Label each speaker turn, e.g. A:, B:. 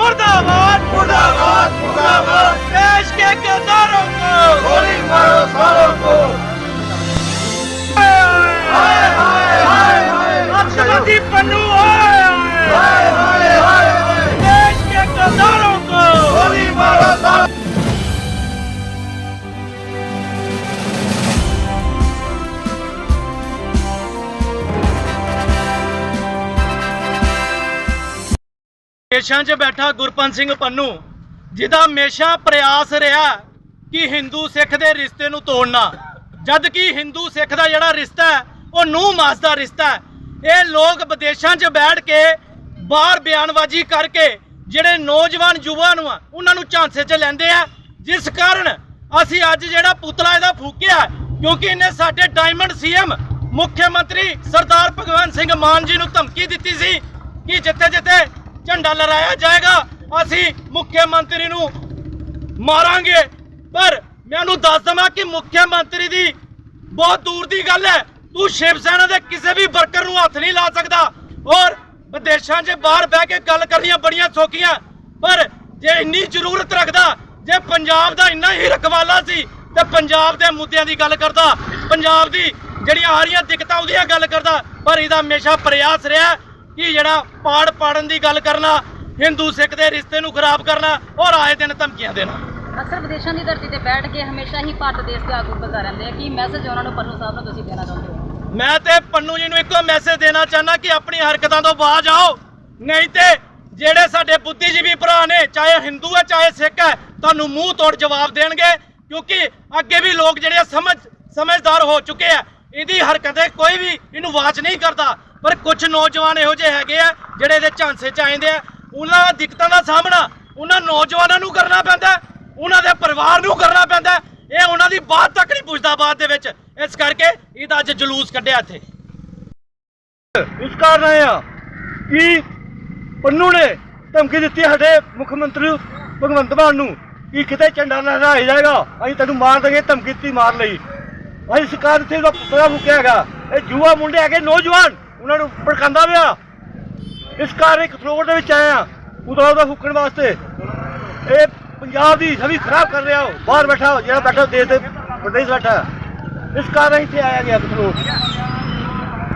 A: मुर्दाबाद
B: मुर्दाबाद मुर्दाबाद
A: देश के किरदारों को
B: गोली मारो सालों को हाय हाय हाय हाय
A: अक्षरदीप पन्नू
B: हाय हाय हाय हाय
A: ਦੇਸ਼ਾਂ 'ਚ ਬੈਠਾ ਗੁਰਪੰਤ ਸਿੰਘ ਪੰਨੂ, ਜਿਹਦਾ ਹਮੇਸ਼ਾ ਪ੍ਰਯਾਸ ਰਿਹਾ ਕਿ ਹਿੰਦੂ ਸਿੱਖ ਦੇ ਰਿਸ਼ਤੇ ਨੂੰ ਤੋੜਨਾ। ਜਦ ਕਿ ਹਿੰਦੂ ਸਿੱਖ ਦਾ ਜਿਹੜਾ ਰਿਸ਼ਤਾ ਹੈ, ਉਹ ਨੂੰਹ ਮਾਸ ਦਾ ਰਿਸ਼ਤਾ ਹੈ। ਇਹ ਲੋਕ ਵਿਦੇਸ਼ਾਂ 'ਚ ਬੈਠ ਕੇ ਬਾਹਰ ਬਿਆਨਬਾਜ਼ੀ ਕਰਕੇ ਜਿਹੜੇ ਨੌਜਵਾਨ ਯੁਵਾ ਨੂੰ ਆ, ਉਹਨਾਂ ਨੂੰ ਝਾਂਸੇ 'ਚ ਲੈਂਦੇ ਆ। ਜਿਸ ਕਾਰਨ ਅਸੀਂ ਅੱਜ ਜਿਹੜਾ ਪੁਤਲਾ ਇਹਦਾ ਫੂਕਿਆ ਕਿਉਂਕਿ ਇਹਨੇ ਸਾਡੇ ਡਾਇਮੰਡ ਸੀਐਮ ਮੁੱਖ ਮੰਤਰੀ ਸਰਦਾਰ ਭਗਵੰਤ ਸਿੰਘ ਮਾਨ ਜੀ ਨੂੰ ਧਮਕੀ ਦਿੱਤੀ ਸੀ ਕਿ ਜਿੱਥੇ ਜਿੱਥੇ ਝੰਡਾ ਲਹਿਰਾਇਆ ਜਾਏਗਾ। ਅਸੀਂ ਮੁੱਖ ਮੰਤਰੀ ਨੂੰ ਮਾਰਾਂਗੇ। ਪਰ ਮੈਂ ਉਹਨੂੰ ਦੱਸ ਦਵਾਂ ਕਿ ਮੁੱਖ ਮੰਤਰੀ ਦੀ ਬਹੁਤ ਦੂਰ ਦੀ ਗੱਲ ਹੈ। ਤੂੰ ਸ਼ਿਵ ਸੈਨਾ ਦੇ ਕਿਸੇ ਵੀ ਵਰਕਰ ਨੂੰ ਹੱਥ ਨਹੀਂ ਲਾ ਸਕਦਾ। ਔਰ ਵਿਦੇਸ਼ਾਂ 'ਚ ਬਾਹਰ ਬਹਿ ਕੇ ਗੱਲ ਕਰਨੀਆਂ ਬੜੀਆਂ ਸੌਖੀਆਂ। ਪਰ ਜੇ ਇੰਨੀ ਜ਼ਰੂਰਤ ਰੱਖਦਾ, ਜੇ ਪੰਜਾਬ ਦਾ ਇੰਨਾ ਹੀ ਰਖਵਾਲਾ ਸੀ, ਤੇ ਪੰਜਾਬ ਦੇ ਮੁੱਦਿਆਂ ਦੀ ਗੱਲ ਕਰਦਾ, ਪੰਜਾਬ ਦੀ ਜਿਹੜੀਆਂ ਆ ਰਹੀਆਂ ਦਿੱਕਤਾਂ ਉਹਦੀਆਂ ਗੱਲ ਕਰਦਾ, ਪਰ ਇਹਦਾ ਹਮੇਸ਼ਾ ਪ੍ਰਯਾਸ ਰਿਹਾ। ਕਿ ਜਿਹੜਾ ਪਾੜ ਪਾੜਨ ਦੀ ਗੱਲ ਕਰਨਾ ਹਿੰਦੂ ਸਿੱਖ ਦੇ ਰਿਸ਼ਤੇ ਨੂੰ ਖਰਾਬ ਕਰਨਾ ਔਰ ਆਏ ਦਿਨ ਧਮਕੀਆਂ ਦੇਣਾ?
C: ਅਕਸਰ ਵਿਦੇਸ਼ਾਂ ਦੀ ਧਰਤੀ ਤੇ ਬੈਠ ਕੇ ਹਮੇਸ਼ਾ ਹੀ ਭਾਰਤ ਦੇਸ਼ ਦੇ ਆਗੂ ਬਗਾ ਰਹਿੰਦੇ ਆ। ਕੀ ਮੈਸੇਜ ਉਹਨਾਂ ਨੂੰ ਪੰਨੂ ਸਾਹਿਬ ਨੂੰ ਤੁਸੀਂ ਦੇਣਾ ਚਾਹੁੰਦੇ ਹੋ?
A: ਮੈਂ ਤੇ ਪੰਨੂ ਜੀ ਨੂੰ ਇੱਕੋ ਮੈਸੇਜ ਦੇਣਾ ਚਾਹਨਾ ਕਿ ਆਪਣੀ ਹਰਕਤਾਂ ਤੋਂ ਬਾਜ ਆਓ। ਨਹੀਂ ਤੇ ਜਿਹੜੇ ਸਾਡੇ ਬੁੱਧੀਜੀਵੀ ਭਰਾ ਨੇ ਚਾਹੇ ਹਿੰਦੂ ਹੈ ਚਾਹੇ ਸਿੱਖ ਹੈ ਤੁਹਾਨੂੰ ਮੂੰਹ ਤੋੜ ਜਵਾਬ ਦੇਣਗੇ ਕਿਉਂਕਿ ਅੱਗੇ ਵੀ ਲੋਕ ਜਿਹੜੇ ਸਮਝ ਸਮਝਦਾਰ ਹੋ ਚੁੱਕੇ ਆ। ਇਹਦੀ ਹਰਕਤੇ ਕੋਈ ਵੀ ਇਹਨੂੰ ਵਾਚ ਨਹੀਂ ਕਰਦਾ। ਪਰ ਕੁਝ ਨੌਜਵਾਨ ਇਹੋ ਜਿਹੇ ਹੈਗੇ ਆ, ਜਿਹੜੇ ਇਹਦੇ ਝਾਂਸੇ ਚ ਆਉਂਦੇ ਆ। ਉਹਨਾਂ ਦਿੱਕਤਾਂ ਦਾ ਸਾਹਮਣਾ ਉਹਨਾਂ ਨੌਜਵਾਨਾਂ ਨੂੰ ਕਰਨਾ ਪੈਂਦਾ ਉਹਨਾਂ ਦੇ ਪਰਿਵਾਰ ਨੂੰ ਕਰਨਾ ਪੈਂਦਾ ਇਹ ਉਹਨਾਂ ਦੀ ਬਾਤ ਤੱਕ ਨਹੀਂ ਪੁੱਛਦਾ ਬਾਅਦ ਦੇ ਵਿੱਚ। ਇਸ ਕਰਕੇ ਇਹਦਾ ਅੱਜ ਜਲੂਸ ਕੱਢਿਆ ਇੱਥੇ।
D: ਇਸ ਕਾਰਨ ਆ ਕਿ ਪੰਨੂ ਨੇ ਧਮਕੀ ਦਿੱਤੀ ਸਾਡੇ ਮੁੱਖ ਮੰਤਰੀ ਭਗਵੰਤ ਮਾਨ ਨੂੰ ਕਿ ਕਿਤੇ ਝੰਡਾ ਨਾ ਲਹਿਰਾਇਆ ਜਾਏਗਾ। ਅਸੀਂ ਤੈਨੂੰ ਮਾਰ ਦੇਗੇ ਧਮਕੀ ਦਿੱਤੀ ਮਾਰ ਲਈ। ਅਸੀਂ ਸਰਕਾਰ ਇੱਥੇ ਦਾ ਪਤਾ ਮੁੱਕਿਆ ਹੈਗਾ, ਇਹ ਯੁਵਾ ਮੁੰਡੇ ਹੈਗੇ ਨੌਜਵਾਨ, ਉਹਨਾਂ ਨੂੰ ਭੜਕਾਉਂਦਾ ਪਿਆ। ਇਸ ਕਾਰਨ ਇੱਕ ਫਲੋਰ ਦੇ ਵਿੱਚ ਆਇਆ ਆ ਉਦੋਂ ਉਹਦਾ ਫੁੱਕਣ ਵਾਸਤੇ। ਇਹ ਪੰਜਾਬ ਦੀ ਛਵੀ ਖਰਾਬ ਕਰ ਰਿਹਾ, ਉਹ ਬਾਹਰ ਬੈਠਾ ਹੋ ਜਿਹੜਾ ਬੈਠਾ ਦੇਸ਼ ਦੇ ਪ੍ਰਦੇਸ਼ ਬੈਠਾ। ਇਸ ਕਾਰਨ ਇੱਥੇ ਆਇਆ ਗਿਆ ਫਲੋਰ।